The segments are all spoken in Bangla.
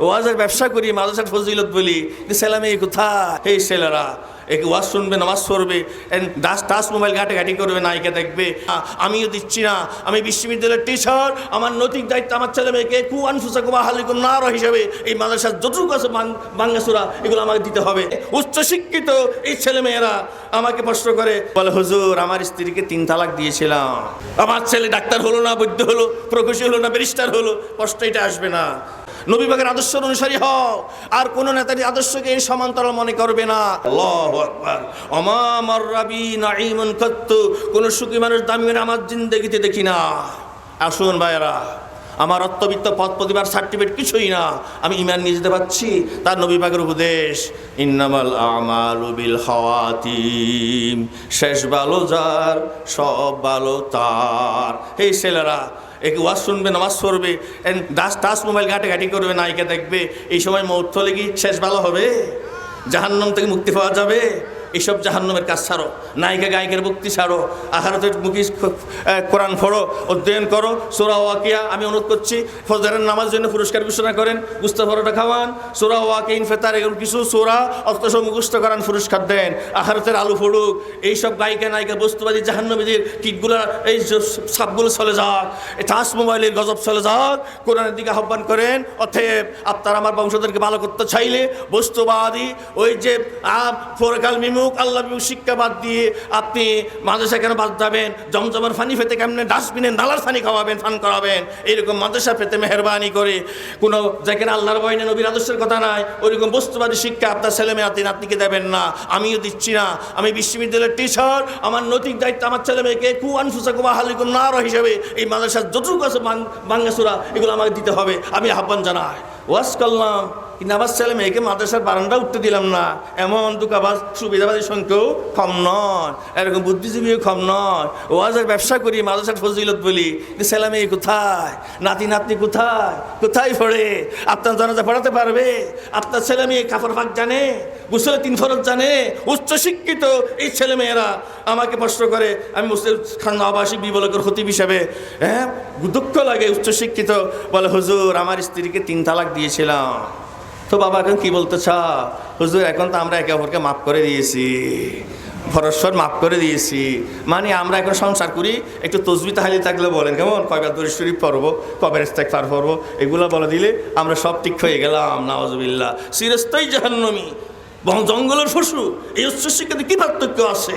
ওয়াজের ব্যবসা করি, মাদ্রাসার ফজিলত বলি মেয়ে কোথায়? এই ছেলেরা, একে ওয়াজ শুনবে, নামাজ পড়বে ডাস টাচ মোবাইল ঘাটে ঘাটি করবে, নায়িকা দেখবে। আমিও দিচ্ছি না, আমি বিশ্ববিদ্যালয়ের টিচার আমার নৈতিক দায়িত্ব আমার ছেলে মেয়েকে কুয়ান ফুসা কুমা হালিকুম নার হিসাবে এই মাদ্রাসার যতটুকু আছে বাং- বাঙ্গাসুরা, এগুলো আমাকে দিতে হবে। উচ্চশিক্ষিত এই ছেলে মেয়েরা আমাকে প্রশ্ন করে, বলে, হুজুর, আমার স্ত্রীকে তিন তালাক দিয়েছিলাম। আমার ছেলে ডাক্তার হলো না, বৈদ্য হলো, প্রকৌশী হলো না, ব্যারিস্টার হলো। কষ্ট এটা আসবে না। নবীবাগের আদর্শ অনুসারী হও। আর কোন নেতার আদর্শকে এই সমান্তরাল মনে করবে না। অমামর রাবি নাইমন কত্তু। কোন সুখী মানুষ দামি আমার জিন্দগিতে দেখি না। আসুন ভাইয়েরা, আমার অত্যবিত্ত পদ প্রতিবার সার্টিফিকেট কিছুই না। আমি ইমান নিয়ে যেতে পারছি, তার নবীবাগের উপদেশ, ইন্নামাল আমাল বিল হাওয়াতিম শেষ ভালো যার, সব ভালো তার। এই ছেলেরা একে ওয়াজ শুনবে নামাজ পড়বে দাস টাস মোবাইল ঘাটে ঘাটি করবে নায়িকা দেখবে এই সময় মৌত হলে কি শেষ ভালো হবে জাহান্নাম থেকে মুক্তি পাওয়া যাবে এইসব জাহান্নামের কাজ ছাড়ো নায়িকা গায়কের মুক্তি ছাড়ো আহারতের মুখী কোরআন পড়ো অধ্যয়ন করো সোরা ওয়াকিয়া আমি অনুরোধ করছি ফজরের নামাজ জন্য পুরস্কার ঘোষণা করেন গুস্তা পরোটা খাওয়ান সোরা ওয়াকিন ফেতার এগুলো কিছু সোরা অথচ মুখস্থ করান পুরস্কার দেন আহারতের আলু ফড়ুক এইসব গায়িকা নায়িকা বস্তুবাদী জাহান্নবীদের কিটগুলো এই সাপগুলো চলে যাক টাচ মোবাইলের গজব চলে যাক কোরআনের দিকে আহ্বান করেন অতএব আপনার আমার বংশধরকে ভালো করতে চাইলে বস্তুবাদী ওই যে আপ, পরকাল বিমুখ আল্লাহ শিক্ষা বাদ দিয়ে আপনি মাদ্রাসা কেন বাদ যাবেন? জমজমার ফানি ফেতে কেমনে ডাস্টবিনে নালার ফানি খাওয়াবেন, ফান করাবেন? এইরকম মাদ্রাসা পেতে মেহরবানি করে কোনো যেখানে আল্লাহর বয় নেই নবীর আদর্শের কথা নাই, ওইরকম বস্তুবাদী শিক্ষা আপনার ছেলে মেয়ে আপনি নাতনিকে দেবেন না, আমিও দিচ্ছি না। আমি বিশ্ববিদ্যালয়ের টিচার আমার নৈতিক দায়িত্ব আমার ছেলে মেয়েকে কুয়ান ফুসা কুমা হালিকুম নার হিসাবে এই মাদ্রাসার যতটুকু আছে বাং- বাঙ্গাসুরা এগুলো আমাকে দিতে হবে, আমি আহ্বান জানাই। ওয়াজ করলাম কিন্তু আমার ছেলে মেয়েকে মাদ্রাসার বারান্দা উঠতে দিলাম না। এমন দুকাবাজ সুবিধাবাদীর সংখ্যাও কম নয়। এরকম বুদ্ধিজীবীও কম নয়। ওয়াজের ব্যবসা করি, মাদ্রাসার ফজিলত বলি ছেলে মেয়ে কোথায়? নাতি, নাতনি কোথায়? কোথায় পড়ে? আপনার জানাজা পড়াতে পারবে? আপনার ছেলে মেয়ে কাপড় ফাঁক জানে? গুসলে তিন ফরজ জানে? উচ্চশিক্ষিত এই ছেলে মেয়েরা আমাকে প্রশ্ন করে, আমি মুসলিম খান আবাসিক বিবলকের খতিব হিসাবে হ্যাঁ দুঃখ লাগে উচ্চশিক্ষিত বলে, হুজুর, আমার স্ত্রীকে তিন তালাক দিয়েছিলাম। তো বাবা, এখন কি বলতে চা হুজুর, এখন তো আমরা একে অপরকে মাফ করে দিয়েছি। পরস্পর মাফ করে দিয়েছি। মানে আমরা এখন সংসার করি, একটু তসবি তাহালি থাকলে বলেন, কেমন? কয়বার দরি শরীফ পড়ব, কবে রেস্তাক পার পড়ব, এগুলো বলে দিলে আমরা সব ঠিক হয়ে গেলাম নওয়াজবিল্লা সিরস্তাই জাহান্নমি জঙ্গলের ফসু এই উচ্চশিক্ষাতে কি পার্থক্য আছে?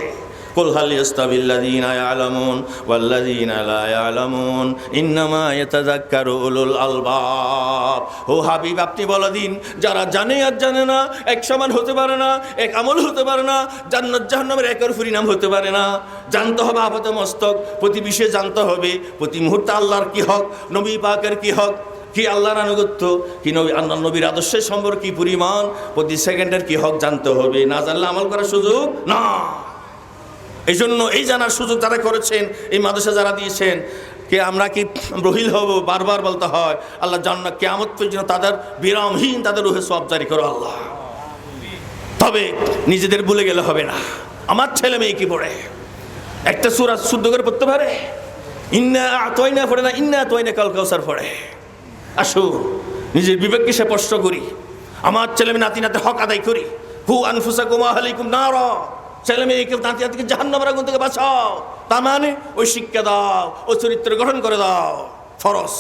قل هل يستوي الذين يعلمون والذين لا يعلمون إنما يتذكر أولو الألباب ও হাবিব আপনি বলে দিন যারা জানে আর জানে না এক সমান হতে পারে না এক আমল হতে পারে না জান্নাত জাহান্নামের একর পরিণাম হতে পারে না জানতে হবে আপাত মস্তক প্রতি বিষয়ে জানতে হবে প্রতি মুহূর্তে আল্লাহর কি হক নবী পাকের কি হক কি আল্লাহর আনুগত্য কি নবী আল্লাহ নবীর আদর্শের সম্পর্ক কি পরিমাণ প্রতি সেকেন্ডের কি হক জানতে হবে না জানলে আমল করার সুযোগ না এই জন্য এই জানার সুযোগ যারা করেছেন, এই মাদ্রাসা যারা দিয়েছেন, কে আমরা কি রহিল হব? বারবার বলতে হয়, আল্লাহ জান্নাত কেয়ামত পর্যন্ত তাদের বিরামহীন তাদের রুহে সব জারি করো আল্লাহ। তবে নিজেদের ভুলে গেলে হবে না। আমার ছেলে মেয়ে কি পড়ে? একটা সুরা শুদ্ধ করে পড়তে পারে? ইন্না তয়না পড়ে না, ইন্না তয়না কাল কাউসার পড়ে। আসো, নিজের বিবেককে সে প্রশ্ন করি। আমার ছেলে মেয়ে নাতি নাতে হক আদায় করি। হু আনফুসা কুমা হালিকুম না ছেলে মেয়েকে নাতি নাতিকে জাহান্নামের আগুন থেকে বাঁচাও। তার মানে ওই শিক্ষা দাও ওই চরিত্র গঠন করে দাও। ফরস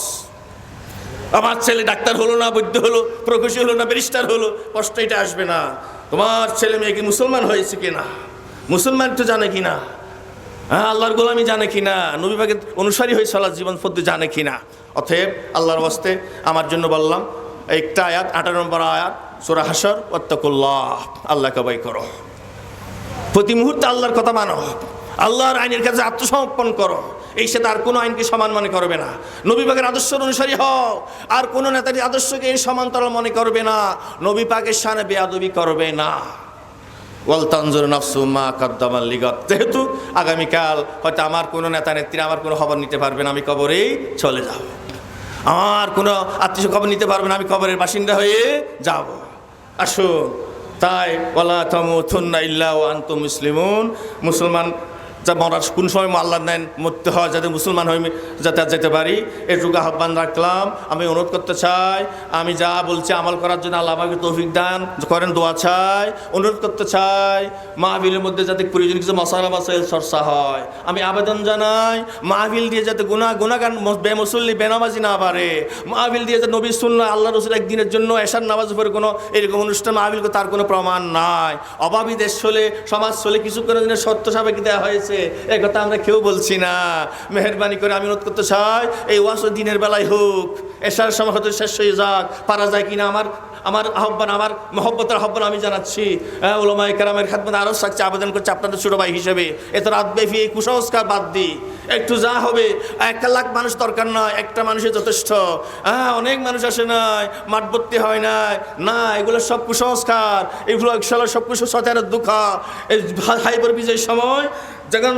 আমার ছেলে ডাক্তার হলো না, বৈদ্য হলো প্রকৌশী হলো না, ব্যারিস্টার হলো, কষ্ট এটা আসবে না। তোমার ছেলে মেয়ে কি মুসলমান হয়েছে কিনা? মুসলমান তো জানে কিনা? হ্যাঁ আল্লাহর গোলামি জানে কিনা? নবীবাগের অনুসারী হয়ে চলার জীবন পদ্ধতি জানে কিনা? অতএব আল্লাহর বস্তে আমার জন্য বললাম, একটা আয়াত, আঠারো নম্বর আয়াত, সুরা হাসর আল্লাহকে বাই করো। প্রতি মুহূর্তে আল্লাহর কথা মানো। আল্লাহর আইনের কাছে আত্মসমর্পণ করো। এই সে তার কোনো আইনকে সমান মনে করবে না। নবী পাকের আদর্শ অনুসারী হও। আর কোনো নেতার আদর্শকে এই সমান্তরাল মনে করবে না। নবী পাকের সানে বেয়াদবি করবে না। যেহেতু আগামীকাল হয়তো আমার কোনো নেতা নেত্রী আমার কোনো খবর নিতে পারবে না, আমি কবরেই চলে যাব। আমার কোনো আত্মীয় খবর নিতে পারবে না, আমি কবরের বাসিন্দা হয়ে যাব। আসুন তাই ওলা তমুথুন্না ইল্লা ও আন্ত মুসলিমুন। মুসলমান যা মরার কোন সময় আল্লাহ নেন মরতে হয়, যাতে মুসলমান হয়ে যাতে যেতে পারি। এটুকু আহ্বান রাখলাম। আমি অনুরোধ করতে চাই, আমি যা বলছি আমল করার জন্য আল্লাহ আমাকে তৌফিক দান করেন, দোয়া চাই। অনুরোধ করতে চাই মাহবিলের মধ্যে যাতে প্রয়োজন কিছু মশালা মাসাইল চর্চা হয়। আমি আবেদন জানাই মাহবিল দিয়ে যাতে গুণা গুণাগান বেমুসল্লি, বেনামাজি না পারে মাহবিল দিয়ে যাতে নবী শুনল আল্লাহ রসুল একদিনের জন্য এশার নামাজ পরে কোনো এরকম অনুষ্ঠান মাহবিল তার কোনো প্রমাণ নাই। অভাবী দেশ চলে সমাজ চলে কিছু করে দিনের সত্য সাবেক দেওয়া হয়েছে। এ কথা আমরা কেউ বলছি না। মেহরবানি করে আমি অনুরোধ করতে চাই, এই ওয়াশ দিনের বেলায় হোক এসার সময় হয়তো শেষ হয়ে যাক, পারা যায় কিনা আমার আমার আহ্বান, আমার মহব্বতের আহ্বান আমি জানাচ্ছি। ওলামাই কেরামের খাতমত আরও সাকছে আবেদন করছে আপনাদের ছোটো ভাই হিসেবে। এত রাতব্যাপী এই কুসংস্কার বাদ দিই। একটু যা হবে, এক লাখ মানুষ দরকার নয়, একটা মানুষের যথেষ্ট। হ্যাঁ অনেক মানুষ আসে নাই মাঠবর্তি হয় নাই। না, এগুলো সব কুসংস্কার। এগুলো সব কুসংস্কার, দুঃখ। এই হাইবার বিজয়ের সময় যখন